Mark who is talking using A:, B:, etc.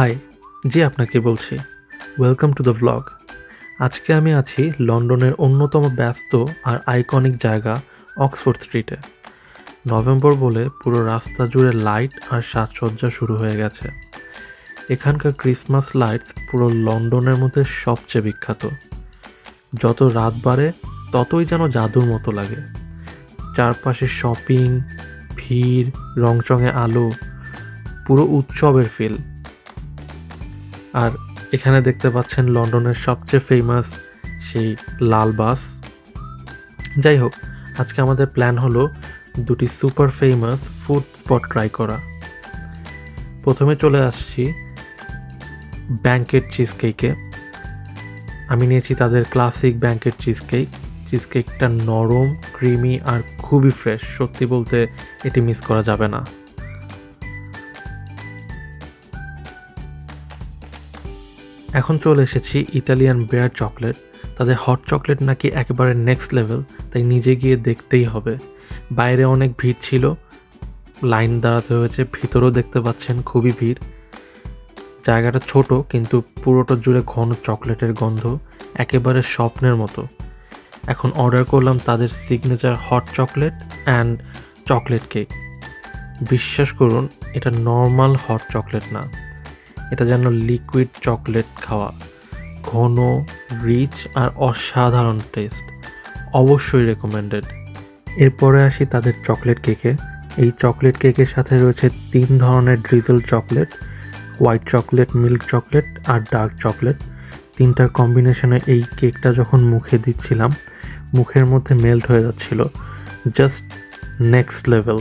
A: High, জি আপনাকে বলছি। Welcome to the vlog আজকে আমি আছি লন্ডনের অন্যতম ব্যস্ত আর আইকনিক জায়গা অক্সফোর্ড স্ট্রিটে নভেম্বর বলে পুরো রাস্তা জুড়ে লাইট আর সাজসজ্জা শুরু হয়ে গেছে। এখানকার ক্রিসমাস লাইটস পুরো লন্ডনের মধ্যে সবচেয়ে বিখ্যাত। যত রাত বাড়ে, ততই যেন জাদুর মতো লাগে। চারপাশে শপিং ভিড়, রংচঙে আলো, পুরো উৎসবের ফিল আর এখানে দেখতে পাচ্ছেন লন্ডনের সবচেয়ে ফেমাস সেই লাল বাস। যাই হোক, আজকে আমাদের প্ল্যান হলো দুটি super famous food spot try করা। প্রথমে চলে আসছি ব্যাঙ্কেট চিজ কেকে আমি নিয়েছি তাদের classic banquet cheese cake cheese কেকটা নরম ক্রিমি আর খুবই ফ্রেশ সত্যি বলতে এটি মিস করা যাবে না। এখন চলে এসেছি ইতালিয়ান বেয়ার চকলেট। তাদের হট চকলেট নাকি একেবারে নেক্সট লেভেল তাই নিজে গিয়ে দেখতেই হবে। বাইরে অনেক ভিড় ছিল, লাইন দাঁড়াতে হয়েছে, ভিতরেও দেখতে পাচ্ছেন খুবই ভিড়। জায়গাটা ছোট, কিন্তু পুরোটা জুড়ে ঘন চকলেটের গন্ধ, একেবারে স্বপ্নের মতো। এখন অর্ডার করলাম তাদের signature hot chocolate and chocolate cake বিশ্বাস করুন, এটা নর্মাল হট চকলেট না। এটা যেন লিকুইড চকলেট খাওয়া। ঘন রিচ আর অসাধারণ টেস্ট অবশ্যই রেকমেন্ডেড এরপরে আসি তাদের চকলেট কেকে এই চকলেট কেকের সাথে রয়েছে তিন ধরনের drizzle chocolate white chocolate milk chocolate আর ডার্ক চকলেট তিনটার কম্বিনেশনে এই কেকটা যখন মুখে দিচ্ছিলাম, মুখের মধ্যে মেল্ট হয়ে যাচ্ছিল। Just next level